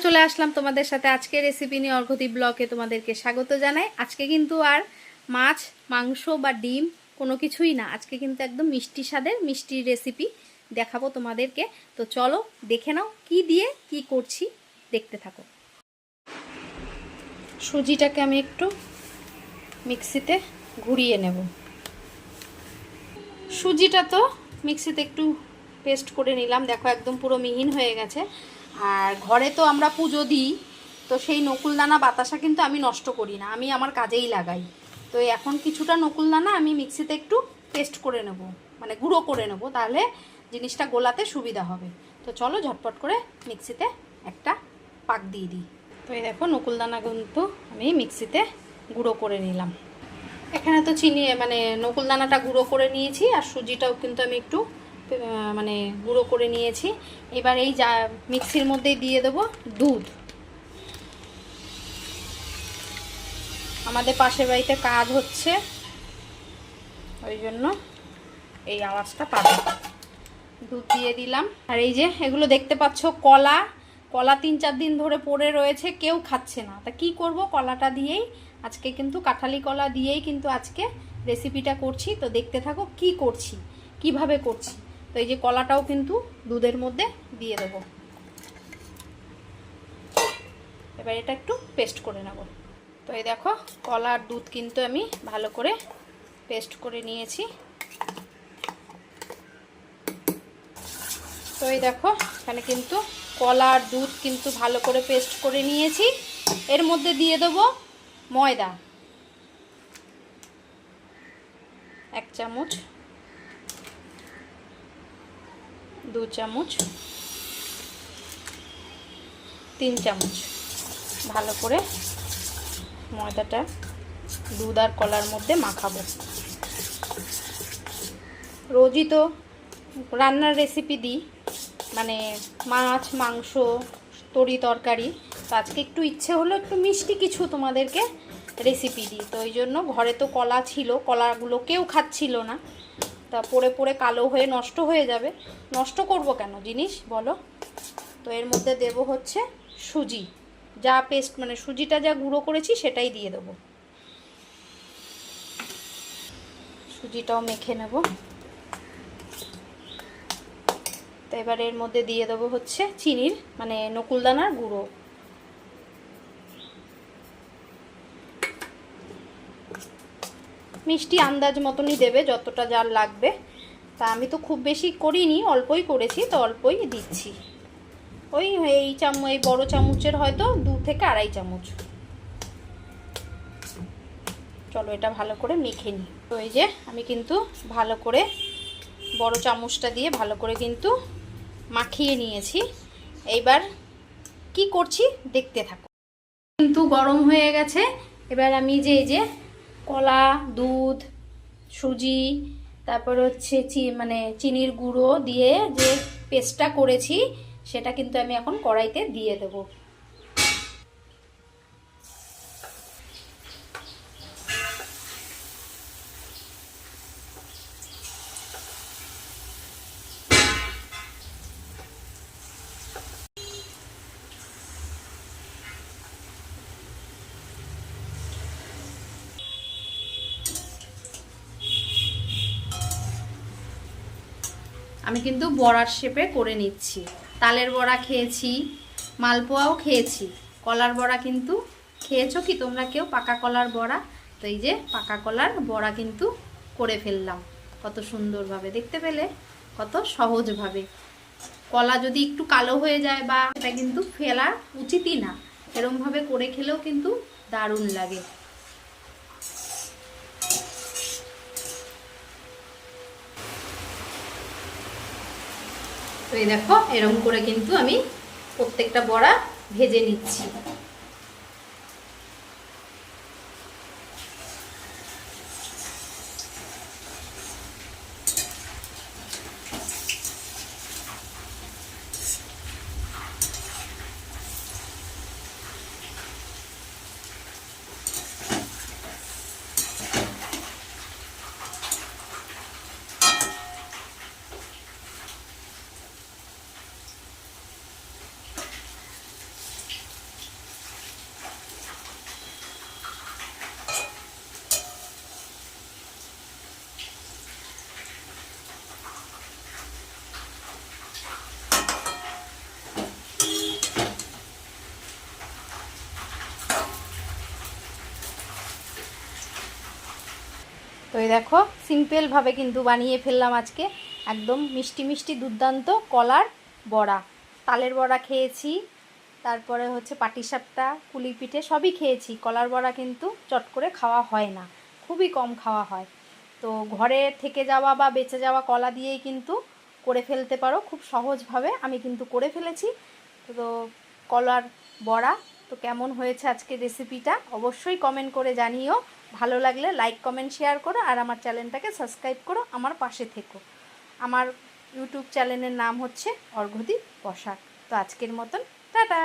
চলে আসলাম তোমাদের সাথে আজকে রেসিপি নিয়ে অর্ঘতি ব্লকে তোমাদেরকে স্বাগত জানাই। আজকে কিন্তু আর মাছ, মাংস বা ডিম কোনো কিছুই না। আজকে কিন্তু একদম মিষ্টি স্বাদের মিষ্টির রেসিপি দেখাবো তোমাদেরকে। তো চলো দেখে নাও কি দিয়ে কি করছি, দেখতে থাকো। সুজিটাকে আমি একটু মিক্সিতে ঘুরিয়ে নেব। সুজিটা তো মিক্সিতে একটু পেস্ট করে নিলাম। দেখো একদম পুরো মিহিন হয়ে গেছে। আর ঘরে তো আমরা পুজো দিই, তো সেই নকুলদানা বাতাসা কিন্তু আমি নষ্ট করি না, আমি আমার কাজেই লাগাই। তো এখন কিছুটা নকুলদানা আমি মিক্সিতে একটু পেস্ট করে নেব মানে গুঁড়ো করে নেব, তাহলে জিনিসটা গোলাতে সুবিধা হবে। তো চলো ঝটপট করে মিক্সিতে একটা পাক দিয়ে দিই। তো এই দেখো নকুলদানা কিন্তু আমি মিক্সিতে গুঁড়ো করে নিলাম। এখানে তো চিনি মানে নকুলদানাটা গুঁড়ো করে নিয়েছি, আর সুজিটাও কিন্তু আমি একটু মানে গুঁড়ো করে নিয়েছি। এবার এই যা মিক্সির মধ্যেই দিয়ে দেব দুধ। আমাদের পাশের বাড়িতে কাজ হচ্ছে। ওই জন্য এই আওয়াজটা পাবে। দুধ দিয়ে দিলাম। আর এই যে, এগুলো দেখতে পাচ্ছ, কলা। কলা তিন চার দিন ধরে পড়ে রয়েছে, কেউ খাচ্ছে না। তা কি করব, কলাটা দিয়েই, আজকে কিন্তু কাঁঠালি কলা দিয়েই কিন্তু আজকে রেসিপিটা করছি। তো দেখতে থাকো কি করছি, কীভাবে করছি। তো এই যে কলাটাও কিন্তু দুধের মধ্যে দিয়ে দেবো। এবার এটা একটু পেস্ট করে নেব। তো এই দেখো, কলা আর দুধ কিন্তু আমি ভালো করে পেস্ট করে নিয়েছি। তো এই দেখো, এখানে কিন্তু কলা আর দুধ কিন্তু ভালো করে পেস্ট করে নিয়েছি। এর মধ্যে দিয়ে দেবো ময়দা। এক চামচ দু চামচ, তিন চামচ। ভালো করে ময়দাটা দুধ আর কলার মধ্যে মাখাবো। রোজই তো রান্নার রেসিপি দিই মানে মাছ, মাংস, তরি তরকারি। তো আজকে একটু ইচ্ছে হলো একটু মিষ্টি কিছু তোমাদেরকে রেসিপি দিই। তো ওই জন্য ঘরে তো কলা ছিল, কলাগুলো কেউ খাচ্ছিল না। তা পড়ে পড়ে কালো হয়ে নষ্ট হয়ে যাবে। নষ্ট করব কেন জিনিস? বলো। তো এর মধ্যে দেব হচ্ছে সুজি। যা পেস্ট মানে সুজিটা যা গুঁড়ো করেছি সেটাই দিয়ে দেবো। সুজিটাও মেখে নেব। তো এবার এর মধ্যে দিয়ে দেবো হচ্ছে চিনির মানে নকুলদানার গুঁড়ো। মিষ্টি আন্দাজ মতনই দেবে যতটা যার লাগবে। তা আমি তো খুব বেশি করিনি, অল্পই করেছি, তো অল্পই দিচ্ছি। ওই এই চামচ, এই বড় চামচের হয়তো দু থেকে আড়াই চামচ। চলো এটা ভালো করে মেখে নিই। তো এই যে আমি কিন্তু ভালো করে বড় চামচটা দিয়ে ভালো করে কিন্তু মাখিয়ে নিয়েছি। এইবার কি করছি দেখতে থাকো। কিন্তু গরম হয়ে গেছে। এবার আমি যে, এই যে কলা, দুধ, সুজি, তারপর হচ্ছে মানে চিনির গুঁড়ো দিয়ে যে পেস্টটা করেছি, সেটা কিন্তু আমি এখন কড়াইতে দিয়ে দেবো। আমি কিন্তু বড়ার শেপে করে নিচ্ছি। তালের বড়া খেয়েছি, মালপোয়াও খেয়েছি। কলার বড়া কিন্তু খেয়েছো কি? তোমরা কেউ পাকা কলার বড়া? তো এই যে পাকা কলার বড়া কিন্তু করে ফেললাম। কত সুন্দরভাবে, দেখতে পেলে? কত সহজভাবে। কলা যদি একটু কালো হয়ে যায় বা এটা কিন্তু ফেলা উচিতই না। এরমভাবে করে খেলেও কিন্তু দারুণ লাগে। তো এই দেখো এরকম করে কিন্তু আমি প্রত্যেকটা বড়া ভেজে নিচ্ছি। এই দেখো সিম্পলভাবে কিন্তু বানিয়ে ফেললাম আজকে। একদম মিষ্টি মিষ্টি দুর্দান্ত কলার বড়া। তালের বড়া খেয়েছি, তারপরে হচ্ছে পাটিসাপটা কুলি পিঠে সবই খেয়েছি। কলার বড়া কিন্তু চট করে খাওয়া হয় না, খুবই কম খাওয়া হয়। তো ঘরে থেকে যাওয়া বা বেঁচে যাওয়া কলা দিয়েই কিন্তু করে ফেলতে পারো, খুব সহজভাবে আমি কিন্তু করে ফেলেছি। তো কলার বড়া, তো কেমন হয়েছে আজকে রেসিপিটা অবশ্যই কমেন্ট করে জানিও। ভালো লাগলে লাইক কমেন্ট শেয়ার করো আর আমার চ্যানেলটাকে সাবস্ক্রাইব করো আমার পাশে থেকো। আমার ইউটিউব চ্যানেলের নাম হচ্ছে অর্ঘদীপ বসাক। তো আজকের মতন, টাটা!